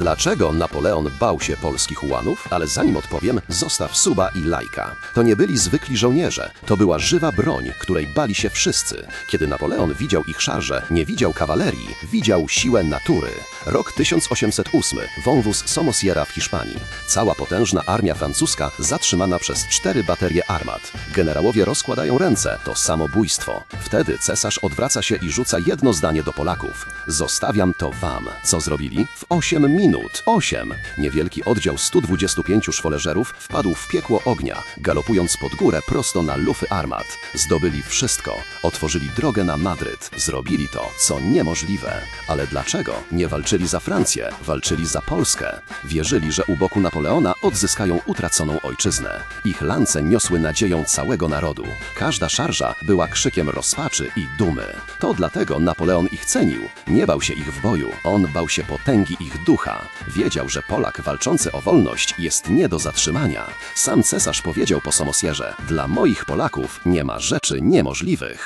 Dlaczego Napoleon bał się polskich ułanów? Ale zanim odpowiem, zostaw suba i lajka. To nie byli zwykli żołnierze, to była żywa broń, której bali się wszyscy. Kiedy Napoleon widział ich szarże, nie widział kawalerii, widział siłę natury. Rok 1808, wąwóz Somosierra w Hiszpanii. Cała potężna armia francuska zatrzymana przez cztery baterie armat. Generałowie rozkładają ręce, to samobójstwo. Wtedy cesarz odwraca się i rzuca jedno zdanie do Polaków. Zostawiam to wam. Co zrobili? W 8 minut. 8. Niewielki oddział 125 szwoleżerów wpadł w piekło ognia, galopując pod górę prosto na lufy armat. Zdobyli wszystko. Otworzyli drogę na Madryt. Zrobili to, co niemożliwe. Ale dlaczego? Nie walczyli za Francję, walczyli za Polskę. Wierzyli, że u boku Napoleona odzyskają utraconą ojczyznę. Ich lance niosły nadzieją całego narodu. Każda szarża była krzykiem rozpaczy i dumy. To dlatego Napoleon ich cenił. Nie bał się ich w boju, on bał się potęgi ich ducha. Wiedział, że Polak walczący o wolność jest nie do zatrzymania. Sam cesarz powiedział po Somosierze: Dla moich Polaków nie ma rzeczy niemożliwych.